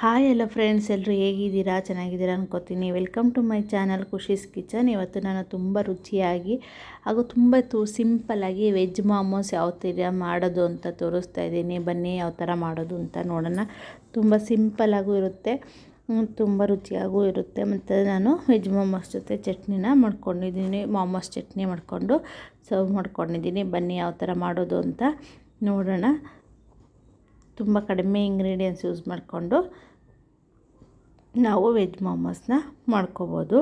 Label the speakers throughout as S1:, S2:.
S1: Hi ಎಲ್ಲ friends ಎಲ್ಲರೂ ಹೇಗಿದ್ದೀರಾ? ಚೆನ್ನಾಗಿದ್ದೀರಾ ಅನ್ಕೋತೀನಿ. Welcome to my channel Khushi's kitchen ಇವತ್ತು ನಾನು ತುಂಬ ರುಚಿಯಾಗಿ ಹಾಗೂ ತುಂಬ ತು ಸಿಂಪಲ್ಲಾಗಿ ವೆಜ್ ಮಾಮೋಸ್ ಯಾವ ಥರ ಮಾಡೋದು ಅಂತ ತೋರಿಸ್ತಾ ಇದ್ದೀನಿ. ಬನ್ನಿ ಯಾವ ಥರ ಮಾಡೋದು ಅಂತ ನೋಡೋಣ. ತುಂಬ ಸಿಂಪಲ್ಲಾಗೂ ಇರುತ್ತೆ. ತುಂಬ ರುಚಿಯಾಗೂ ಇರುತ್ತೆ. ಮತ್ತು ನಾನು ವೆಜ್ ಮಾಮೋಸ್ ಜೊತೆ ಚಟ್ನಿನ ಮಾಡ್ಕೊಂಡಿದ್ದೀನಿ. ಮಾಮೋಸ್ ಚಟ್ನಿ ಮಾಡಿಕೊಂಡು ಸರ್ವ್ ಮಾಡ್ಕೊಂಡಿದ್ದೀನಿ. ಬನ್ನಿ ಯಾವ ಥರ ಮಾಡೋದು ಅಂತ ನೋಡೋಣ. ತುಂಬ ಕಡಿಮೆ ಇಂಗ್ರೀಡಿಯೆಂಟ್ಸ್ ಯೂಸ್ ಮಾಡಿಕೊಂಡು ನಾವು ವೆಜ್ ಮೊಮೋಸ್ನ ಮಾಡ್ಕೋಬೋದು.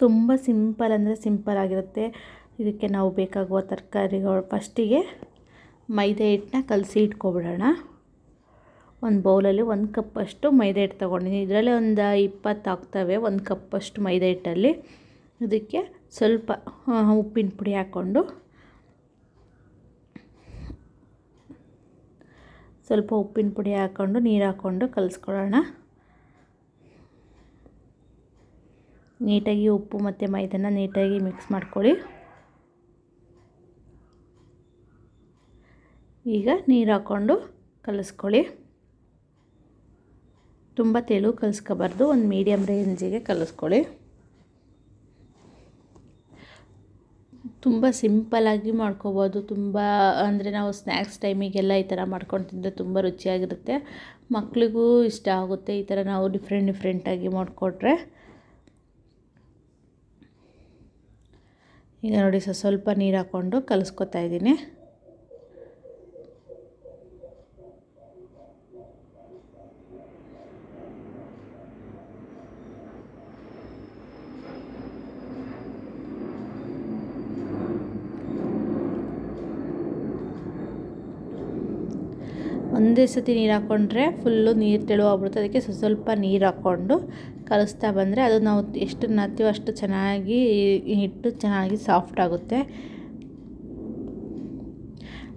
S1: ತುಂಬ ಸಿಂಪಲ್ ಅಂದರೆ ಸಿಂಪಲ್ ಆಗಿರುತ್ತೆ. ಇದಕ್ಕೆ ನಾವು ಬೇಕಾಗುವ ತರಕಾರಿಗಳು ಫಸ್ಟಿಗೆ ಮೈದಾ ಹಿಟ್ಟನ್ನ ಕಲಸಿ ಇಟ್ಕೊಬಿಡೋಣ. ಒಂದು ಬೌಲಲ್ಲಿ ಒಂದು ಕಪ್ಪಷ್ಟು ಮೈದಾ ಹಿಟ್ಟು ತೊಗೊಂಡಿದ್ದೀನಿ. ಇದರಲ್ಲಿ ಒಂದು ಇಪ್ಪತ್ತು ಆಗ್ತವೆ ಒಂದು ಕಪ್ಪಷ್ಟು ಮೈದಾ ಹಿಟ್ಟಲ್ಲಿ. ಇದಕ್ಕೆ ಸ್ವಲ್ಪ ಉಪ್ಪಿನ ಪುಡಿ ಹಾಕ್ಕೊಂಡು ಸ್ವಲ್ಪ ಉಪ್ಪಿನ ಪುಡಿ ಹಾಕ್ಕೊಂಡು ನೀರು ಹಾಕ್ಕೊಂಡು ಕಲಿಸ್ಕೊಳ್ಳೋಣ. ನೀಟಾಗಿ ಉಪ್ಪು ಮತ್ತು ಮೈದನ ನೀಟಾಗಿ ಮಿಕ್ಸ್ ಮಾಡ್ಕೊಳ್ಳಿ. ಈಗ ನೀರು ಹಾಕ್ಕೊಂಡು ಕಲಿಸ್ಕೊಳ್ಳಿ. ತುಂಬ ತೆಳು ಕಲಿಸ್ಕೋಬಾರ್ದು, ಒಂದು ಮೀಡಿಯಮ್ ರೇಂಜಿಗೆ ಕಲಿಸ್ಕೊಳ್ಳಿ. ತುಂಬ ಸಿಂಪಲ್ಲಾಗಿ ಮಾಡ್ಕೋಬೋದು. ತುಂಬ ಅಂದರೆ ನಾವು ಸ್ನ್ಯಾಕ್ಸ್ ಟೈಮಿಗೆಲ್ಲ ಈ ಥರ ಮಾಡ್ಕೊಂಡು ತಿಂದರೆ ತುಂಬ ರುಚಿಯಾಗಿರುತ್ತೆ. ಮಕ್ಕಳಿಗೂ ಇಷ್ಟ ಆಗುತ್ತೆ ಈ ಥರ ನಾವು ಡಿಫ್ರೆಂಟ್ ಡಿಫ್ರೆಂಟಾಗಿ ಮಾಡಿಕೊಟ್ರೆ. ಈಗ ನೋಡಿ ಸ್ವಲ್ಪ ನೀರು ಹಾಕ್ಕೊಂಡು ಕಲಿಸ್ಕೊತಾ ಇದ್ದೀನಿ. ಒಂದೇ ಸತಿ ನೀರು ಹಾಕ್ಕೊಂಡ್ರೆ ಫುಲ್ಲು ನೀರು ತೆಳು ಆಗ್ಬಿಡುತ್ತೆ ಅದಕ್ಕೆ ಸ್ವಲ್ಪ ನೀರು ಹಾಕ್ಕೊಂಡು ಕಲಿಸ್ತಾ ಬಂದರೆ ಅದು ನಾವು ಎಷ್ಟು ನಾದ್ತೀವೋ ಅಷ್ಟು ಚೆನ್ನಾಗಿ ಹಿಟ್ಟು ಚೆನ್ನಾಗಿ ಸಾಫ್ಟ್ ಆಗುತ್ತೆ.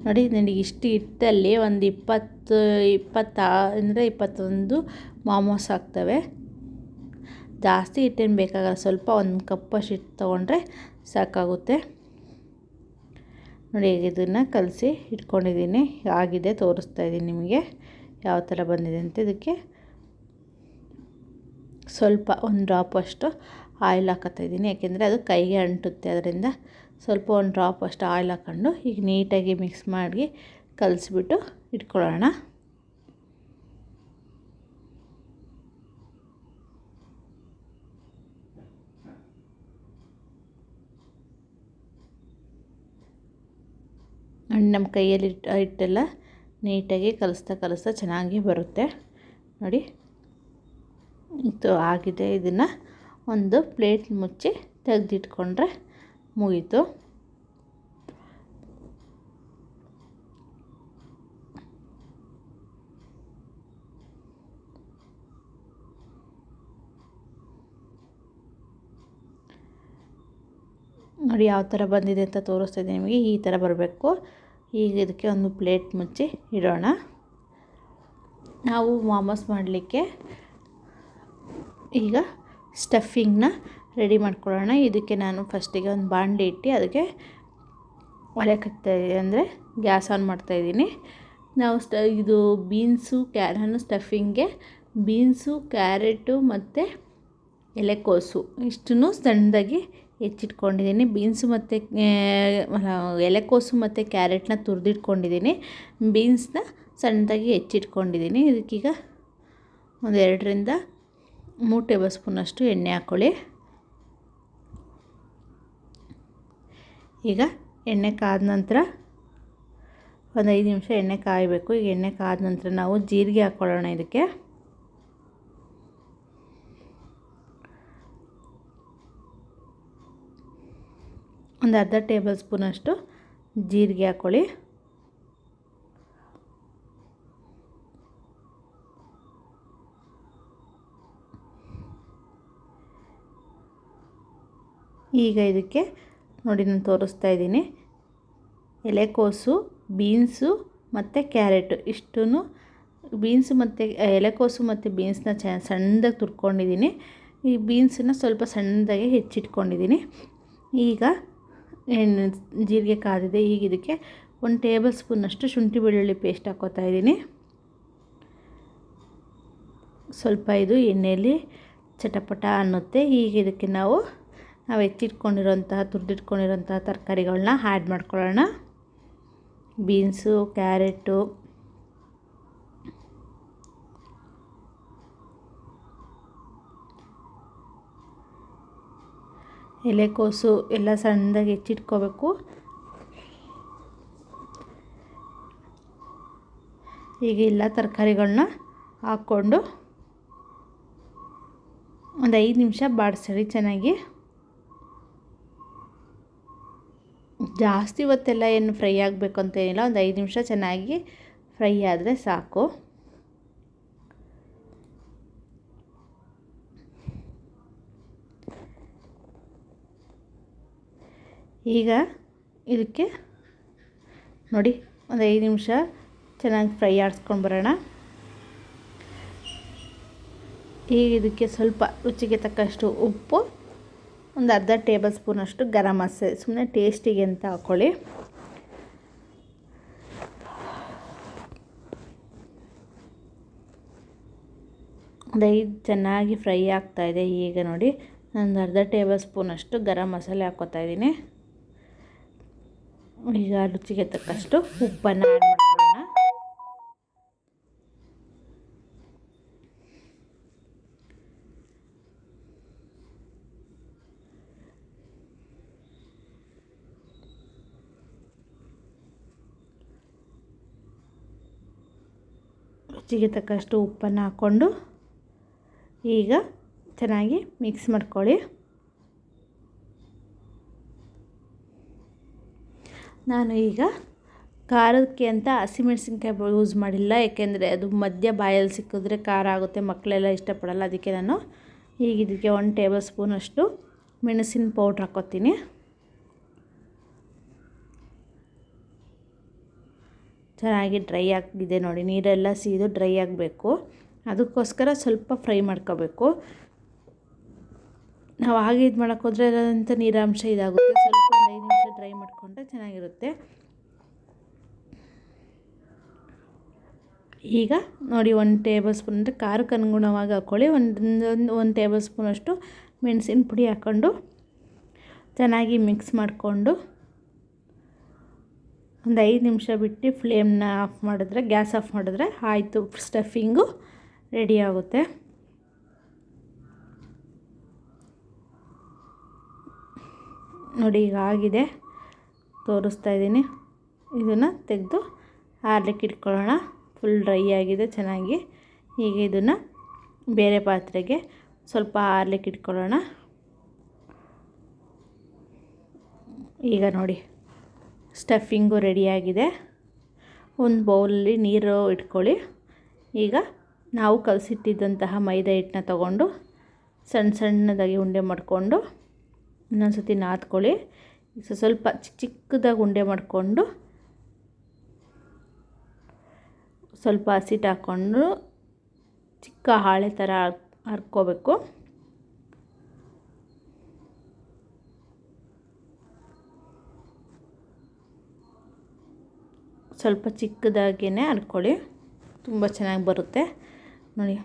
S1: ನೋಡಿ, ನನಗೆ ಇಷ್ಟು ಹಿಟ್ಟಲ್ಲಿ ಒಂದು ಇಪ್ಪತ್ತು, ಇಪ್ಪತ್ತ ಅಂದರೆ ಇಪ್ಪತ್ತೊಂದು ಮಾಮೋಸ್ ಆಗ್ತವೆ. ಜಾಸ್ತಿ ಹಿಟ್ಟೇನು ಬೇಕಾಗಲ್ಲ, ಸ್ವಲ್ಪ ಒಂದು ಕಪ್ಪಷ್ಟು ಹಿಟ್ಟು ತೊಗೊಂಡ್ರೆ ಸಾಕಾಗುತ್ತೆ. ನೋಡಿ ಇದನ್ನು ಕಲಸಿ ಇಟ್ಕೊಂಡಿದ್ದೀನಿ. ಆಗಿದೆ, ತೋರಿಸ್ತಾ ಇದ್ದೀನಿ ನಿಮಗೆ ಯಾವ ಥರ ಬಂದಿದೆ ಅಂತ ಇದಕ್ಕೆ. ಸ್ವಲ್ಪ ಒಂದು ಡ್ರಾಪ್ ಅಷ್ಟು ಆಯಿಲ್ ಹಾಕತ್ತಾ ಇದ್ದೀನಿ. ಯಾಕೆಂದರೆ ಅದು ಕೈಗೆ ಅಂಟುತ್ತೆ. ಅದರಿಂದ ಸ್ವಲ್ಪ ಒಂದು ಡ್ರಾಪ್ ಅಷ್ಟು ಆಯಿಲ್ ಹಾಕ್ಕೊಂಡು ಈಗ ನೀಟಾಗಿ ಮಿಕ್ಸ್ ಮಾಡಿ ಕಲಸಿಬಿಟ್ಟು ಇಟ್ಕೊಳ್ಳೋಣ. ನಮ್ಮ ಕೈಯಲ್ಲಿ ಇಟ್ಟೆಲ್ಲ ನೀಟಾಗಿ ಕಲಿಸ್ತಾ ಕಲಿಸ್ತಾ ಚೆನ್ನಾಗಿ ಬರುತ್ತೆ. ನೋಡಿ. ಇದು ಆಗಿದೆ. ಇದನ್ನು ಒಂದು ಪ್ಲೇಟ್ ಮುಚ್ಚಿ ತೆಗೆದಿಟ್ಕೊಂಡ್ರೆ ಮುಗೀತು. ನೋಡಿ ಯಾವ ಥರ ಬಂದಿದೆ ಅಂತ ತೋರಿಸ್ತಾ ಇದ್ದೀನಿ ನಿಮಗೆ. ಈ ಥರ ಬರಬೇಕು. ಈಗ ಇದಕ್ಕೆ ಒಂದು ಪ್ಲೇಟ್ ಮುಚ್ಚಿ ಇಡೋಣ. ನಾವು ವಾಮಸ್ ಮಾಡಲಿಕ್ಕೆ ಈಗ ಸ್ಟಫಿಂಗ್ನ ರೆಡಿ ಮಾಡ್ಕೊಳ್ಳೋಣ. ಇದಕ್ಕೆ ನಾನು ಫಸ್ಟಿಗೆ ಒಂದು ಬಾಂಡಿ ಇಟ್ಟು ಅದಕ್ಕೆ ಒಲೆ ಕಟ್ತಾ ಅಂದರೆ ಗ್ಯಾಸ್ ಆನ್ ಮಾಡ್ತಾಯಿದ್ದೀನಿ ನಾವು ಸ್ಟ ಇದು ಬೀನ್ಸು ಕ್ಯಾ ನಾನು ಸ್ಟಫಿಂಗ್ಗೆ ಬೀನ್ಸು ಕ್ಯಾರೆಟು ಮತ್ತು ಎಲೆಕೋಸು ಇಷ್ಟನ್ನು ಸಣ್ಣದಾಗಿ ಹೆಚ್ಚಿಟ್ಕೊಂಡಿದ್ದೀನಿ ಬೀನ್ಸು ಮತ್ತು ಎಲೆಕೋಸು ಮತ್ತು ಕ್ಯಾರೆಟ್ನ ತುರಿದಿಟ್ಕೊಂಡಿದ್ದೀನಿ ಬೀನ್ಸ್ನ ಸಣ್ಣದಾಗಿ ಹೆಚ್ಚಿಟ್ಕೊಂಡಿದ್ದೀನಿ ಇದಕ್ಕೀಗ ಒಂದು ಎರಡರಿಂದ ಮೂರು ಟೇಬಲ್ ಸ್ಪೂನಷ್ಟು ಎಣ್ಣೆ ಹಾಕ್ಕೊಳ್ಳಿ. ಈಗ ಎಣ್ಣೆ ಕಾದ ನಂತರ ಒಂದು ಐದು ನಿಮಿಷ ಎಣ್ಣೆ ಕಾಯಬೇಕು. ಈಗ ಎಣ್ಣೆ ಕಾದ ನಂತರ ನಾವು ಜೀರಿಗೆ ಹಾಕ್ಕೊಳ್ಳೋಣ ಇದಕ್ಕೆ. ಒಂದು ಅರ್ಧ ಟೇಬಲ್ ಸ್ಪೂನಷ್ಟು ಜೀರಿಗೆ ಹಾಕ್ಕೊಳ್ಳಿ. ಈಗ ಇದಕ್ಕೆ ನೋಡಿ ನಾನು ತೋರಿಸ್ತಾ ಇದ್ದೀನಿ. ಎಲೆಕೋಸು ಬೀನ್ಸು ಮತ್ತು ಕ್ಯಾರೆಟು. ಇಷ್ಟೂ ಬೀನ್ಸು ಮತ್ತು ಎಲೆಕೋಸು ಮತ್ತು ಬೀನ್ಸ್ನ ಚ, ಸಣ್ಣದಾಗಿ ತುರ್ಕೊಂಡಿದ್ದೀನಿ. ಈ ಬೀನ್ಸನ್ನು ಸ್ವಲ್ಪ ಸಣ್ಣದಾಗಿ ಹೆಚ್ಚಿಟ್ಕೊಂಡಿದ್ದೀನಿ. ಈಗ ಎಣ್ಣೆ, ಜೀರಿಗೆ ಕಾದಿದೆ. ಈಗ ಇದಕ್ಕೆ ಒಂದು ಟೇಬಲ್ ಸ್ಪೂನಷ್ಟು ಶುಂಠಿ ಬೆಳ್ಳುಳ್ಳಿ ಪೇಸ್ಟ್ ಹಾಕೋತಾ ಇದ್ದೀನಿ. ಸ್ವಲ್ಪ ಇದು ಎಣ್ಣೆಯಲ್ಲಿ ಚಟಪಟ ಅನ್ನುತ್ತೆ. ಈಗ ಇದಕ್ಕೆ ನಾವು ನಾವು ಎತ್ತಿಟ್ಕೊಂಡಿರೋಂತಹ, ತುರಿದಿಟ್ಕೊಂಡಿರೋಂತಹ ತರಕಾರಿಗಳನ್ನ ಆ್ಯಡ್ ಮಾಡ್ಕೊಳ್ಳೋಣ. Beans, carrot. ಎಲೆಕೋಸು ಎಲ್ಲ ಸಣ್ಣದಾಗಿ ಹೆಚ್ಚಿಟ್ಕೋಬೇಕು ಈಗ ಎಲ್ಲ ತರಕಾರಿಗಳನ್ನ ಹಾಕ್ಕೊಂಡು ಒಂದು ಐದು ನಿಮಿಷ ಬಾಡಿಸ್ರಿ ಚೆನ್ನಾಗಿ. ಜಾಸ್ತಿ ಹೊತ್ತೆಲ್ಲ ಏನು ಫ್ರೈ ಆಗಬೇಕು ಅಂತೇನಿಲ್ಲ ಒಂದು ಐದು ನಿಮಿಷ ಚೆನ್ನಾಗಿ ಫ್ರೈ ಆದರೆ ಸಾಕು. ಈಗ ಇದಕ್ಕೆ ನೋಡಿ, ಒಂದು ಐದು ನಿಮಿಷ ಚೆನ್ನಾಗಿ ಫ್ರೈ ಆಡಿಸ್ಕೊಂಡು ಬರೋಣ. ಈಗ ಇದಕ್ಕೆ ಸ್ವಲ್ಪ ರುಚಿಗೆ ತಕ್ಕಷ್ಟು ಉಪ್ಪು ಒಂದು ಅರ್ಧ ಟೇಬಲ್ ಸ್ಪೂನಷ್ಟು ಗರಂ ಮಸಾಲೆ ಸುಮ್ಮನೆ ಟೇಸ್ಟಿಗೆ ಅಂತ ಹಾಕ್ಕೊಳ್ಳಿ ಒಂದು ಚೆನ್ನಾಗಿ ಫ್ರೈ ಆಗ್ತಾಯಿದೆ ಈಗ ನೋಡಿ. ಒಂದು ಅರ್ಧ ಟೇಬಲ್ ಸ್ಪೂನಷ್ಟು ಗರಂ ಮಸಾಲೆ ಹಾಕ್ಕೋತಾ ಇದ್ದೀನಿ. ಈಗ ರುಚಿಗೆ ತಕ್ಕಷ್ಟು ಉಪ್ಪನ್ನು ಆ್ಯಡ್ ಮಾಡ್ಕೊಳ್ಳೋಣ ರುಚಿಗೆ ತಕ್ಕಷ್ಟು ಉಪ್ಪನ್ನು ಹಾಕ್ಕೊಂಡು ಈಗ ಚೆನ್ನಾಗಿ ಮಿಕ್ಸ್ ಮಾಡ್ಕೊಳ್ಳಿ. ನಾನು ಈಗ ಖಾರಕ್ಕೆ ಅಂತ ಹಸಿಮೆಣಸಿನ್ಕಾಯಿ ಯೂಸ್ ಮಾಡಿಲ್ಲ, ಏಕೆಂದರೆ ಅದು ಮಧ್ಯ ಬಾಯಲ್ಲಿ ಸಿಕ್ಕಿದ್ರೆ ಖಾರ ಆಗುತ್ತೆ, ಮಕ್ಕಳೆಲ್ಲ ಇಷ್ಟಪಡಲ್ಲ, ಅದಕ್ಕೆ ನಾನು ಈಗ ಇದಕ್ಕೆ ಒಂದು ಟೇಬಲ್ ಸ್ಪೂನಷ್ಟು ಮೆಣಸಿನ ಪೌಡ್ರ್ ಹಾಕ್ಕೊತೀನಿ. ಚೆನ್ನಾಗಿ ಡ್ರೈ ಆಗಿದೆ ನೋಡಿ, ನೀರೆಲ್ಲ ಸೀದು ಡ್ರೈ ಆಗಬೇಕು. ಅದಕ್ಕೋಸ್ಕರ ಸ್ವಲ್ಪ ಫ್ರೈ ಮಾಡ್ಕೋಬೇಕು. ನಾವು ಹಾಗೆ ಇದು ಮಾಡೋಕ್ಕೋದ್ರೆ ಅದಂಥ ನೀರಾಂಶ ಇದಾಗುತ್ತೆ. ಸ್ವಲ್ಪ ಒಂದು ಐದು ನಿಮಿಷ ಡ್ರೈ ಮಾಡಿಕೊಂಡ್ರೆ ಚೆನ್ನಾಗಿರುತ್ತೆ. ಈಗ ನೋಡಿ, ಒಂದು ಟೇಬಲ್ ಸ್ಪೂನ್ ಅಂದರೆ ಖಾರಕ್ಕೆ ಅನುಗುಣವಾಗಿ ಹಾಕ್ಕೊಳ್ಳಿ ಒಂದೊಂದು, ಒಂದು ಟೇಬಲ್ ಸ್ಪೂನಷ್ಟು ಮೆಣಸಿನ ಪುಡಿ ಹಾಕ್ಕೊಂಡು ಚೆನ್ನಾಗಿ ಮಿಕ್ಸ್ ಮಾಡಿಕೊಂಡು ಒಂದು ಐದು ನಿಮಿಷ ಬಿಟ್ಟು ಫ್ಲೇಮ್ನ ಆಫ್ ಮಾಡಿದ್ರೆ, ಗ್ಯಾಸ್ ಆಫ್ ಮಾಡಿದ್ರೆ ಆಯಿತು, ಸ್ಟಫಿಂಗು ರೆಡಿ ಆಗುತ್ತೆ. ನೋಡಿ, ಈಗ ಆಗಿದೆ. ತೋರಿಸ್ತಾ ಇದ್ದೀನಿ. ಇದನ್ನು ತೆಗೆದು ಆರ್ಲಿಕ್ಕೆ ಇಟ್ಕೊಳ್ಳೋಣ. ಫುಲ್ ಡ್ರೈ ಆಗಿದೆ, ಚೆನ್ನಾಗಿ. ಈಗ ಇದನ್ನು ಬೇರೆ ಪಾತ್ರೆಗೆ ಸ್ವಲ್ಪ ಆರ್ಲಿಕ್ಕೆ ಇಟ್ಕೊಳ್ಳೋಣ. ಈಗ ನೋಡಿ. ಸ್ಟಫಿಂಗು ರೆಡಿಯಾಗಿದೆ ಒಂದು ಬೌಲಲ್ಲಿ ನೀರು ಇಟ್ಕೊಳ್ಳಿ. ಈಗ ನಾವು ಕಲಸಿಟ್ಟಿದ್ದಂತಹ ಮೈದಾ ಹಿಟ್ಟನ್ನ ತಗೊಂಡು ಸಣ್ಣ ಸಣ್ಣದಾಗಿ ಉಂಡೆ ಮಾಡಿಕೊಂಡು ಇನ್ನೊಂದು ಸತಿ ನಾದ್ಕೊಳ್ಳಿ ಸ್ವಲ್ಪ ಚಿಕ್ಕ ಚಿಕ್ಕದಾಗಿ ಉಂಡೆ ಮಾಡಿಕೊಂಡು ಸ್ವಲ್ಪ ಹಸಿಟ್ಟು ಹಾಕ್ಕೊಂಡು ಚಿಕ್ಕ ಹಾಳೆ ಥರ ಹರ್ಕೋಬೇಕು ಸ್ವಲ್ಪ ಚಿಕ್ಕದಾಗೇ ಅಂದ್ಕೊಳ್ಳಿ ತುಂಬ ಚೆನ್ನಾಗಿ ಬರುತ್ತೆ. ನೋಡಿ.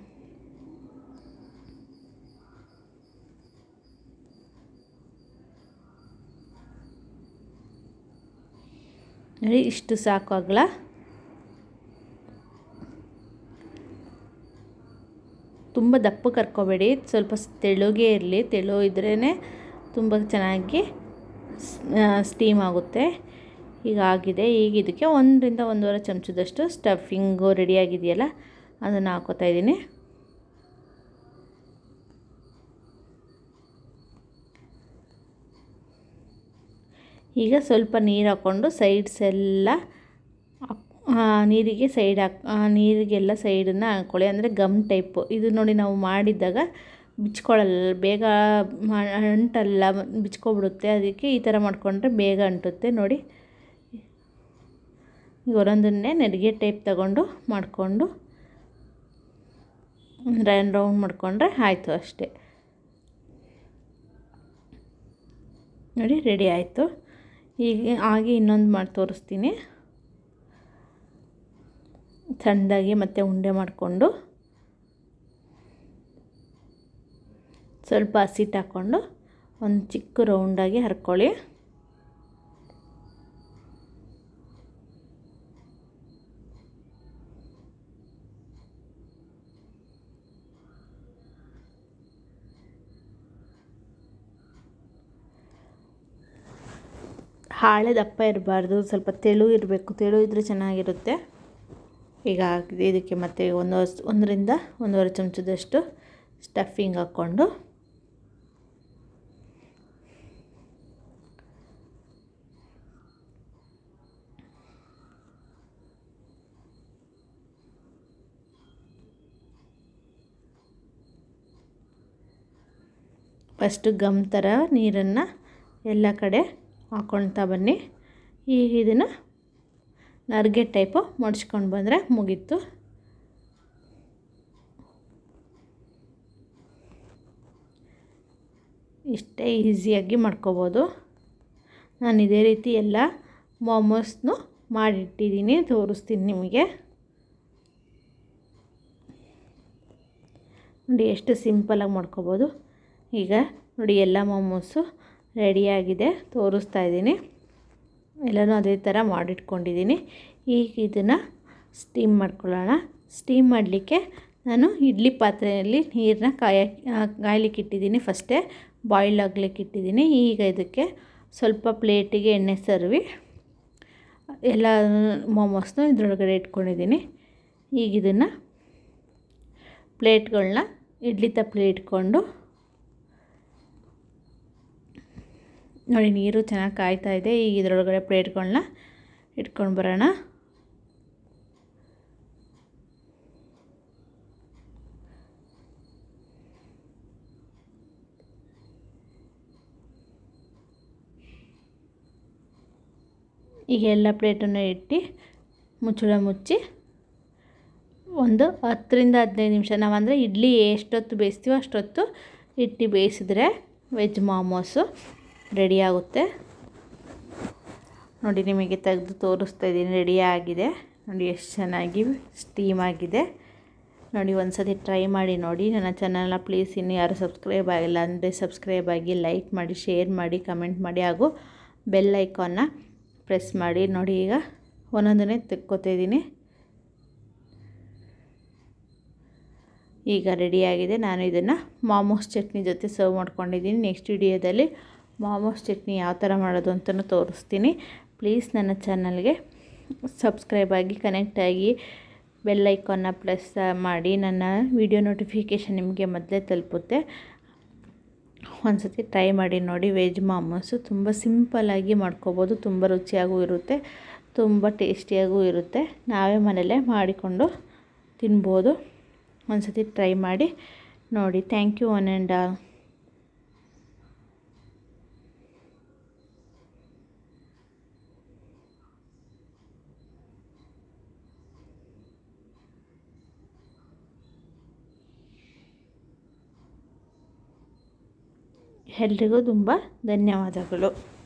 S1: ನೋಡಿ, ಇಷ್ಟು ಸಾಕು ತುಂಬ ದಪ್ಪ ಕರ್ಕೋಬೇಡಿ. ಸ್ವಲ್ಪ ತೆಳುಗೆ ಇರಲಿ. ತೆಳು ಇದ್ರೇ ತುಂಬ ಚೆನ್ನಾಗಿ ಸ್ಟೀಮ್ ಆಗುತ್ತೆ. ಈಗ ಆಗಿದೆ ಈಗ ಇದಕ್ಕೆ ಒಂದರಿಂದ ಒಂದೂವರೆ ಚಮಚದಷ್ಟು ಸ್ಟಫಿಂಗು ರೆಡಿಯಾಗಿದೆಯಲ್ಲ, ಅದನ್ನು ಹಾಕೋತಾ ಇದ್ದೀನಿ. ಈಗ ಸ್ವಲ್ಪ ನೀರು ಹಾಕ್ಕೊಂಡು ಸೈಡ್ಸ್ ಎಲ್ಲ ನೀರಿಗೆ ಸೈಡ್ ಹಾಕ್ ನೀರಿಗೆಲ್ಲ ಸೈಡನ್ನು ಹಾಕ್ಕೊಳ್ಳಿ ಅಂದರೆ ಗಮ್ ಟೈಪು. ಇದು ನೋಡಿ ನಾವು ಮಾಡಿದ್ದಾಗ ಬಿಚ್ಕೊಳ್ಳಲ್ಲ, ಬೇಗ ಅಂಟಲ್ಲ, ಬಿಚ್ಕೊಬಿಡುತ್ತೆ. ಅದಕ್ಕೆ ಈ ಥರ ಮಾಡಿಕೊಂಡ್ರೆ ಬೇಗ ಅಂಟುತ್ತೆ. ನೋಡಿ. ಒಂದೊಂದನ್ನೇ ನೆರಿಗೆ ಟೇಪ್ ತಗೊಂಡು ಮಾಡಿಕೊಂಡು ರೌಂಡ್ ರೌಂಡ್ ಮಾಡಿಕೊಂಡ್ರೆ ಆಯಿತು ಅಷ್ಟೇ. ನೋಡಿ, ರೆಡಿ ಆಯಿತು. ಈಗ ಹಾಗೆ ಇನ್ನೊಂದು ಮಾಡಿ ತೋರಿಸ್ತೀನಿ. ಸಣ್ಣದಾಗಿ ಮತ್ತೆ ಉಂಡೆ ಮಾಡಿಕೊಂಡು ಸ್ವಲ್ಪ ಹಸಿಟ್ಟು ಹಾಕ್ಕೊಂಡು ಒಂದು ಚಿಕ್ಕ ರೌಂಡಾಗಿ ಹರ್ಕೊಳ್ಳಿ. ಹಾಳೆ ದಪ್ಪ ಇರಬಾರ್ದು, ಸ್ವಲ್ಪ ತೆಳು ಇರಬೇಕು. ತೆಳು ಇದ್ದರೆ ಚೆನ್ನಾಗಿರುತ್ತೆ. ಈಗ ಇದಕ್ಕೆ ಮತ್ತೆ ಒಂದು ಒಂದರಿಂದ ಒಂದೂವರೆ ಚಮಚದಷ್ಟು ಸ್ಟಫಿಂಗ್ ಹಾಕ್ಕೊಂಡು. ಫಸ್ಟು ಗಮ್ ಥರ ನೀರನ್ನು ಎಲ್ಲ ಕಡೆ ಹಾಕ್ಕೊಳ್ತಾ ಬನ್ನಿ. ಈ ಇದನ್ನು ನರ್ಗೆ ಟೈಪು ಮಡ್ಚ್ಕೊಂಡು ಬಂದರೆ ಮುಗೀತು. ಇಷ್ಟೇ ಈಸಿಯಾಗಿ ಮಾಡ್ಕೋಬೋದು. ನಾನು ಇದೇ ರೀತಿ ಎಲ್ಲ ಮೊಮೋಸ್ನು ಮಾಡಿಟ್ಟಿದ್ದೀನಿ, ತೋರಿಸ್ತೀನಿ ನಿಮಗೆ. ನೋಡಿ, ಎಷ್ಟು ಸಿಂಪಲಾಗಿ ಮಾಡ್ಕೋಬೋದು. ಈಗ ನೋಡಿ, ಎಲ್ಲ ಮೋಮೋಸು ರೆಡಿಯಾಗಿದೆ, ತೋರಿಸ್ತಾ ಇದ್ದೀನಿ. ಎಲ್ಲನೂ ಅದೇ ಥರ ಮಾಡಿಟ್ಕೊಂಡಿದ್ದೀನಿ. ಈಗ ಇದನ್ನು ಸ್ಟೀಮ್ ಮಾಡ್ಕೊಳ್ಳೋಣ. ಸ್ಟೀಮ್ ಮಾಡಲಿಕ್ಕೆ ನಾನು ಇಡ್ಲಿ ಪಾತ್ರೆಯಲ್ಲಿ ನೀರನ್ನ ಕಾಯ ಕಾಯ್ಲಿಕ್ಕೆ ಇಟ್ಟಿದ್ದೀನಿ ಫಸ್ಟೇ. ಬಾಯ್ಲ್ ಆಗ್ಲಿಕ್ಕೆ ಇಟ್ಟಿದ್ದೀನಿ. ಈಗ ಇದಕ್ಕೆ ಸ್ವಲ್ಪ ಪ್ಲೇಟಿಗೆ ಎಣ್ಣೆ ಸರ್ವಿ. ಎಲ್ಲ ಮೋಮೋಸ್ನ ಇದ್ರೊಳಗಡೆ ಇಟ್ಕೊಂಡಿದ್ದೀನಿ. ಈಗ ಇದನ್ನು ಪ್ಲೇಟ್ಗಳನ್ನ, ಇಡ್ಲಿ ತಪ್ಪಲೆ ಇಟ್ಕೊಂಡು ನೋಡಿ, ನೀರು ಚೆನ್ನಾಗಿ ಕಾಯ್ತಾ ಇದೆ. ಈಗ ಇದರೊಳಗಡೆ ಪ್ಲೇಟ್ಗಳನ್ನ ಇಟ್ಕೊಂಡು ಬರೋಣ. ಈಗ ಎಲ್ಲ ಪ್ಲೇಟನ್ನು ಇಟ್ಟು ಮುಚ್ಚಳ ಮುಚ್ಚಿ ಒಂದು ಹತ್ತರಿಂದ ಹದಿನೈದು ನಿಮಿಷ, ನಾವಂದರೆ ಇಡ್ಲಿ ಎಷ್ಟೊತ್ತು ಬೇಯಿಸ್ತೀವೋ ಅಷ್ಟೊತ್ತು ಇಟ್ಟು ಬೇಯಿಸಿದ್ರೆ ವೆಜ್ ಮಾಮೋಸು. ರೆಡಿ ಆಗುತ್ತೆ. ನೋಡಿ, ನಿಮಗೆ ತೆಗೆದು ತೋರಿಸ್ತಾ ಇದ್ದೀನಿ. ರೆಡಿಯಾಗಿದೆ ನೋಡಿ, ಎಷ್ಟು ಚೆನ್ನಾಗಿ ಸ್ಟೀಮ್ ಆಗಿದೆ. ನೋಡಿ ಒಂದು ಸತಿ ಟ್ರೈ ಮಾಡಿ ನೋಡಿ. ನನ್ನ ಚಾನಲ್ನ ಪ್ಲೀಸ್ ಇನ್ನು ಯಾರು ಸಬ್ಸ್ಕ್ರೈಬ್ ಆಗಿಲ್ಲ ಅಂದರೆ ಸಬ್ಸ್ಕ್ರೈಬ್ ಆಗಿ ಲೈಕ್ ಮಾಡಿ, ಶೇರ್ ಮಾಡಿ, ಕಮೆಂಟ್ ಮಾಡಿ ಹಾಗೂ ಬೆಲ್ ಐಕಾನ್ನ ಪ್ರೆಸ್ ಮಾಡಿ. ನೋಡಿ, ಈಗ ಒಂದೊಂದನ್ನೇ ತೆಕ್ಕೋತಿದ್ದೀನಿ ಈಗ ರೆಡಿಯಾಗಿದೆ ನಾನು ಇದನ್ನು ಮಾಮೋಸ್ ಚಟ್ನಿ ಜೊತೆ ಸರ್ವ್ ಮಾಡ್ಕೊಂಡಿದ್ದೀನಿ. ನೆಕ್ಸ್ಟ್ ವಿಡಿಯೋದಲ್ಲಿ ಮಾಮೋಸ್ ಚಟ್ನಿ ಯಾವ ಥರ ಮಾಡೋದು ಅಂತಲೂ ತೋರಿಸ್ತೀನಿ. ಪ್ಲೀಸ್ ನನ್ನ ಚಾನಲ್ಗೆ ಸಬ್ಸ್ಕ್ರೈಬ್ ಆಗಿ, ಕನೆಕ್ಟ್ ಆಗಿ, ಬೆಲ್ ಐಕಾನ್ನ ಪ್ರೆಸ್ ಮಾಡಿ, ನನ್ನ ವಿಡಿಯೋ ನೋಟಿಫಿಕೇಷನ್ ನಿಮಗೆ ಮೊದಲೇ ತಲುಪುತ್ತೆ. ಒಂದು ಸತಿ ಟ್ರೈ ಮಾಡಿ ನೋಡಿ, ವೆಜ್ ಮಾಮೋಸು ತುಂಬ ಸಿಂಪಲ್ಲಾಗಿ ಮಾಡ್ಕೋಬೋದು, ತುಂಬ ರುಚಿಯಾಗೂ ಇರುತ್ತೆ, ತುಂಬ ಟೇಸ್ಟಿಯಾಗೂ ಇರುತ್ತೆ. ನಾವೇ ಮನೆಯಲ್ಲೇ ಮಾಡಿಕೊಂಡು ತಿನ್ಬೋದು. ಒಂದು ಸತಿ ಟ್ರೈ ಮಾಡಿ ನೋಡಿ. Thank you one and all. ಎಲ್ರಿಗೂ ತುಂಬ ಧನ್ಯವಾದಗಳು.